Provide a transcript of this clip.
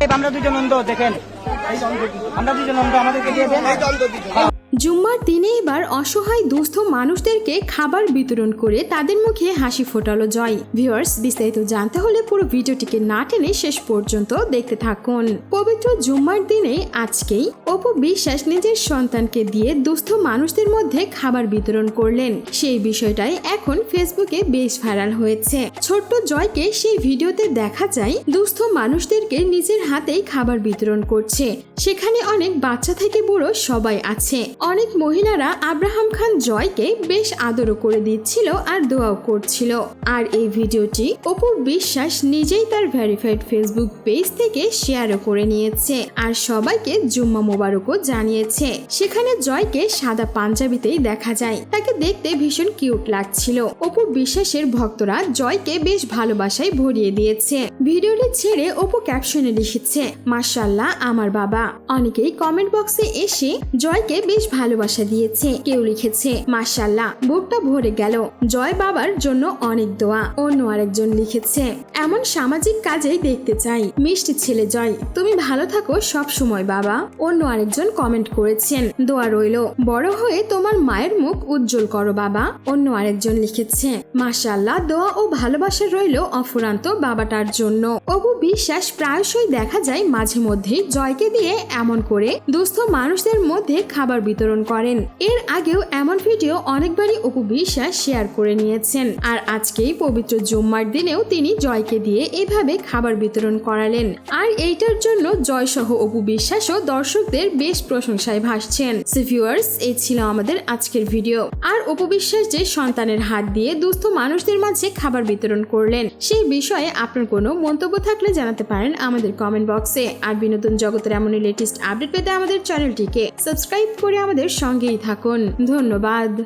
আমরা দুজন অন্ধ দেখেন। আমরা দুজন অন্ধ আমাদেরকে দিয়ে দেন। জুম্মার দিনে এবার অসহায় দুস্থ মানুষদেরকে খাবার বিতরণ করে তাদের মুখে হাসি ফোটালো জয়। ভিউয়ার্স বিস্তারিত জানতে হলে পুরো ভিডিওটিকে না টেনে শেষ পর্যন্ত দেখতে থাকুন। পবিত্র জুম্মার দিনে আজকেই অপু বিশ্বাস নিজের সন্তানকে দিয়ে দুস্থ মানুষদের মধ্যে খাবার বিতরণ করলেন। সেই বিষয়টাই এখন ফেসবুকে বেশ ভাইরাল হয়েছে। ছোট্ট জয়কে সেই ভিডিওতে দেখা যায়, দুস্থ মানুষদেরকে নিজের হাতেই খাবার বিতরণ করছে। সেখানে অনেক বাচ্চা থেকে বুড়ো সবাই আছে। অনেক মহিলারা আব্রাহাম খান জয়কে বেশ আদরও করে দিচ্ছিল আর দোয়াও করছিল। আর এই ভিডিওটি অপুর বিশ্বাস নিজেই তার ভেরিফাইড ফেসবুক পেজ থেকে শেয়ারও করে নিয়েছে আর সবাইকে জুম্মা মোবারকও জানিয়েছে। সেখানে জয়কে সাদা পাঞ্জাবিতেই দেখা যায়। তাকে দেখতে ভীষণ কিউট লাগছিল। অপুর বিশ্বাসের ভক্তরা জয়কে বেশ ভালোবাসায় ভরিয়ে দিয়েছে। ভিডিওটি ছেড়ে অপু ক্যাপশনে লিখেছে মাশাল্লাহ আমার বাবা। অনেকেই কমেন্ট বক্সে এসে জয়কে বেশ ভালোবাসা দিয়েছে, কেউ লিখেছে মাসাল্লাহ বুকটা ভরে গেল। জয় বাবার জন্য অনেক দোয়া। অন্য আরেকজন লিখেছে এমন সামাজিক কাজেই দেখতে চাই। মিষ্টি ছেলে জয়। তুমি ভালো থাকো সব সময় বাবা। অন্য আরেকজন কমেন্ট করেছেন। দোয়া রইল। বড় হয়ে তোমার মায়ের মুখ উজ্জ্বল করো, বাবা। অন্য আরেকজন লিখেছে মাশাল্লাহ দোয়া ও ভালোবাসা রইল অফুরান্ত বাবাটার জন্য। অপু বিশ্বাস, প্রায়শই দেখা যায় মাঝে মধ্যেই জয়কে দিয়ে এমন করে দুস্থ মানুষদের মধ্যে খাবার বিতরণ করেন। এর আগেও এমন ভিডিও অনেকবারই অপু বিশ্বাস শেয়ার করে নিয়েছেন। আর আজকেই পবিত্র জুম্মার দিনেও তিনি জয়কে দিয়ে এভাবে খাবার বিতরণ করালেন। আর এইটার জন্য জয় সহ অপু বিশ্বাসও দর্শকদের বেশ প্রশংসায় ভাসছেন। ভিউয়ার্স এই ছিল আমাদের আজকের ভিডিও আর অপু বিশ্বাস যে সন্তানের হাত দিয়ে দুস্থ মানুষদের মাঝে খাবার বিতরণ করলেন, সেই বিষয়ে আপনার কোনো মন্তব্য থাকলে জানাতে পারেন আমাদের কমেন্ট বক্সে আর বিনোদন জগতের এমনই লেটেস্ট আপডেট পেতে আমাদের চ্যানেলটিকে সাবস্ক্রাইব করে আমাদের সঙ্গেই থাকুন। ধন্যবাদ।